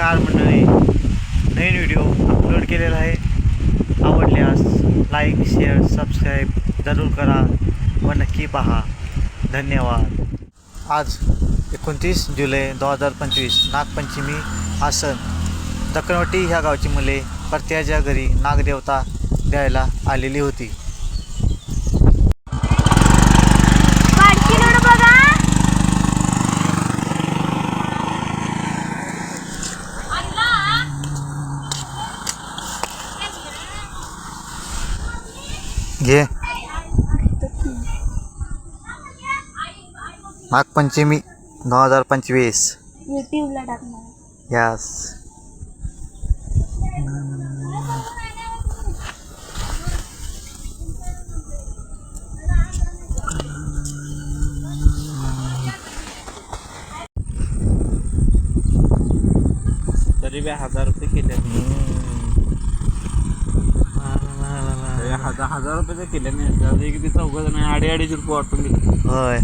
नमस्कार मंडळी नवीन video upload केलेला आहे. आवडल्यास लाईक शेअर सबस्क्राईब जरूर करा. व नक्की पहा. धन्यवाद. आज एकोणतीस जुलै दोन हजार पंचवीस नागपंचमी आसन. दखनवटी ह्या गावची मुले परत्याच्या घरी नागदेवता द्यायला आलेली होती. घे नागपंचमी दोन हज़ार पंचवीस यस। हज़ार रुपये केले दहा हजार रुपयाचं केले नाही. तिचा उगाच नाही अडीच रुपये वाटून गेले. होय.